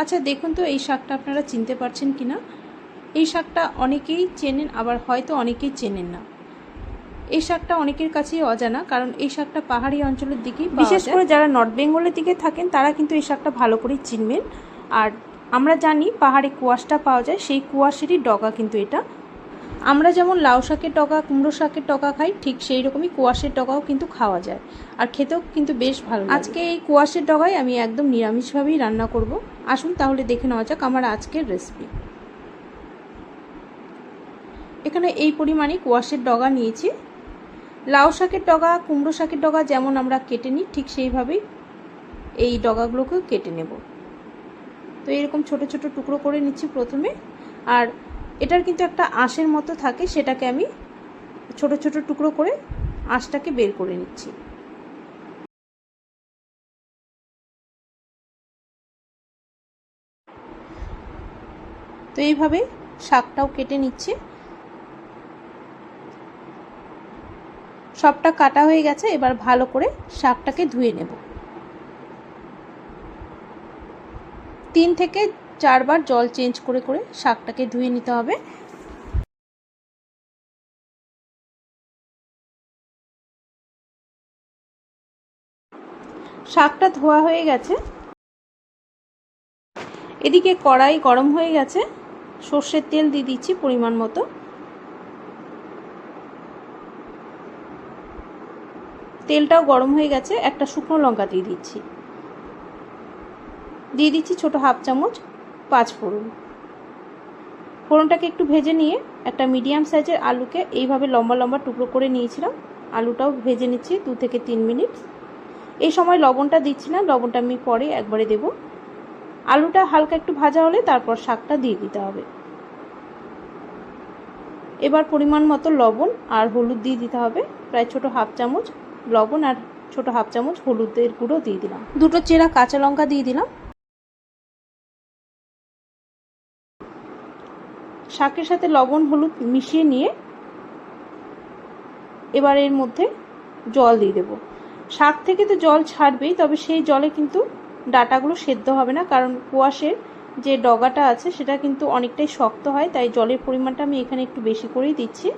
আচ্ছা দেখুন তো এই শাকটা আপনারা চিনতে পারছেন কি না এই শাকটা অনেকেই চেনেন আবার হয়তো অনেকেই চেনেন না। এই শাকটা অনেকের কাছেই অজানা কারণ এই শাকটা পাহাড়ি অঞ্চলের দিকে বিশেষ করে যারা নর্থ বেঙ্গলের দিকে থাকেন তারা কিন্তু এই শাকটা ভালো করেই চিনবেন। আর আমরা জানি পাহাড়ে কুয়াশটা পাওয়া যায় সেই কুয়াশেরই ডগা কিন্তু এটা। আমরা যেমন লাউ শাকের ডগা কুমড়ো শাকের ডগা খাই, ঠিক সেই রকমই কুয়াশের ডগাও কিন্তু খাওয়া যায়। আর খেতেও কিন্তু বেশ ভালো আজকে এই কুয়াশের ডগায় আমি একদম নিরামিষভাবেই রান্না করব। আসুন তাহলে দেখে নেওয়া যাক আমার আজকের রেসিপি। এখানে এই পরিমাণে কুয়াশের ডগা নিয়েছি। লাউ শাকের ডগা, কুমড়ো শাকের ডগা যেমন আমরা কেটে নিই, ঠিক সেইভাবেই এই ডগাগুলোকেও কেটে নেব। তো এরকম ছোট ছোট টুকরো করে নিচ্ছি প্রথমে। আর এটার কিন্তু একটা আঁশের মতো থাকে, সেটাকে আমি ছোট ছোট টুকরো করে আঁশটাকে বের করে নিচ্ছি। তো এইভাবে শাকটাও কেটে নিচ্ছে। সবটা কাটা হয়ে গেছে, এবার ভালো করে শাকটাকে ধুয়ে নেব। তিন থেকে চারবার জল চেঞ্জ করে করে শাকটাকে ধুয়ে নিতে হবে। শাকটা ধোয়া হয়ে গেছে। এদিকে কড়াই গরম হয়ে গেছে। সর্ষের তেল দিয়ে দিচ্ছি পরিমাণ মতো। তেলটাও গরম হয়ে গেছে। একটা শুকনো লঙ্কা দিয়ে দিচ্ছি। দিয়ে দিচ্ছি ছোট হাফ চামচ পাঁচ ফোড়ন। ফোড়নটাকে একটু ভেজে নিয়ে একটা মিডিয়াম সাইজের আলুকে এইভাবে লম্বা লম্বা টুকরো করে নিয়েছিলাম। আলুটাও ভেজে নিচ্ছি দু থেকে তিন মিনিট। এই সময় লবণটা দিচ্ছি না, লবণটা আমি পরে একবারে দেব। আলুটা হালকা একটু ভাজা হলে তারপর শাকটা দিয়ে দিতে হবে। এবার পরিমাণ মতো লবণ আর হলুদ দিয়ে দিতে হবে। প্রায় ছোট হাফ চামচ লবণ আর ছোট হাফ চামচ হলুদের গুঁড়ো দিয়ে দিলাম। দুটো চেরা কাঁচা লঙ্কা দিয়ে দিলাম। শাকের সাথে লবণ, হলুদ মিশিয়ে নিয়ে এবার এর মধ্যে জল দিয়ে দেবো। শাক থেকে তো জল ছাড়বেই, তবে সেই জলে কিন্তু ডাটাগুলো সেদ্ধ হবে না, কারণ কুয়াশের যে ডগাটা আছে সেটা কিন্তু অনেকটাই শক্ত হয়, তাই জলের পরিমাণটা আমি এখানে একটু বেশি করেই দিচ্ছি।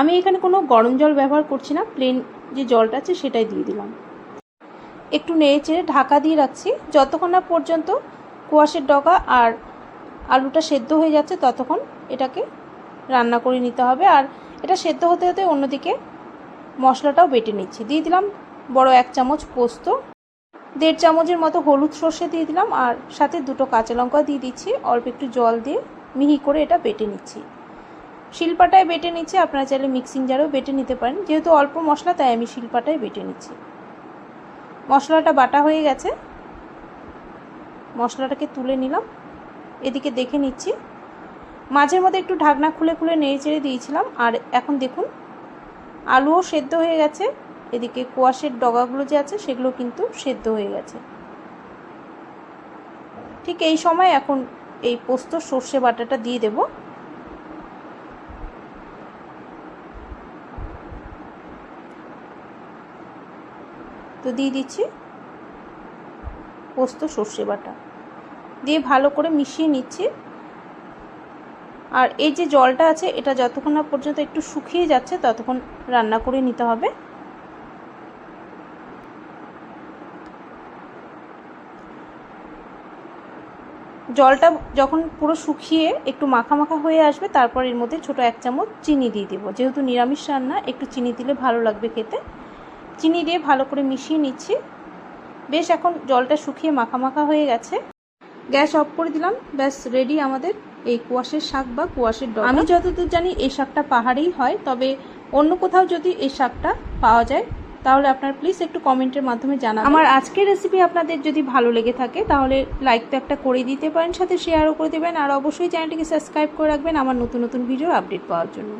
আমি এখানে কোনো গরম জল ব্যবহার করছি না, প্লেন যে জলটা আছে সেটাই দিয়ে দিলাম। একটু নেড়ে চেড়ে ঢাকা দিয়ে রাখছি, যতক্ষণ না পর্যন্ত কুয়াশের ডগা আর আলুটা সেদ্ধ হয়ে যাচ্ছে, ততক্ষণ এটাকে রান্না করে নিতে হবে। আর এটা সেদ্ধ হতে হতে অন্যদিকে মশলাটাও বেটে নিচ্ছি। দিয়ে দিলাম বড় এক চামচ পোস্ত, দেড় চামচের মতো হলুদ সর্ষে দিয়ে দিলাম, আর সাথে দুটো কাঁচা লঙ্কা দিয়ে দিচ্ছি। অল্প একটু জল দিয়ে মিহি করে এটা বেটে নিচ্ছি। শিলপাটায় বেটে নিচ্ছি, আপনারা চাইলে মিক্সিং জারেও বেটে নিতে পারেন। যেহেতু অল্প মশলা, তাই আমি শিলপাটায় বেটে নিচ্ছি। মশলাটা বাটা হয়ে গেছে। মশলাটাকে তুলে নিলাম। এদিকে দেখে নিচ্ছি। মাঝের মধ্যে একটু ঢাকনা খুলে খুলে নেড়ে চেড়ে দিয়েছিলাম, আর এখন দেখুন, আলুও সেদ্ধ হয়ে গেছে। এদিকে কোয়াশের ডগাগুলো যে আছে, সেগুলো কিন্তু সেদ্ধ হয়ে গেছে। ঠিক এই সময় এখন এই পোস্ত সর্ষে বাটাটা দিয়ে দেব। তো দিয়ে দিচ্ছি পোস্ত সর্ষে বাটা। দিয়ে ভালো করে মিশিয়ে নিচ্ছি। আর এই যে জলটা আছে, এটা যতক্ষণ না পর্যন্ত একটু শুকিয়ে যাচ্ছে, ততক্ষণ রান্না করে নিতে হবে। জলটা যখন পুরো শুকিয়ে একটু মাখা মাখা হয়ে আসবে, তারপর এর মধ্যে ছোট এক চামচ চিনি দিয়ে দেবো। যেহেতু নিরামিষ রান্না, একটু চিনি দিলে ভালো লাগবে খেতে। চিনি দিয়ে ভালো করে মিশিয়ে নিচ্ছি। বেশ, এখন জলটা শুকিয়ে মাখা মাখা হয়ে গেছে। গ্যাস অফ করে দিলাম। ব্যাস রেডি আমাদের এই কুয়াশের শাক বা কুয়াশের ডগা। আমি যতদূর জানি এই শাকটা পাহাড়েই হয় তবে অন্য কোথাও যদি এই শাকটা পাওয়া যায় তাহলে আপনার প্লিজ একটু কমেন্টের মাধ্যমে জানাবেন। আমার আজকের রেসিপি আপনাদের যদি ভালো লেগে থাকে তাহলে লাইক তো একটা করে দিতে পারেন সাথে শেয়ারও করে দেবেন আর অবশ্যই চ্যানেলটিকে সাবস্ক্রাইব করে রাখবেন আমার নতুন নতুন ভিডিও আপডেট পাওয়ার জন্য।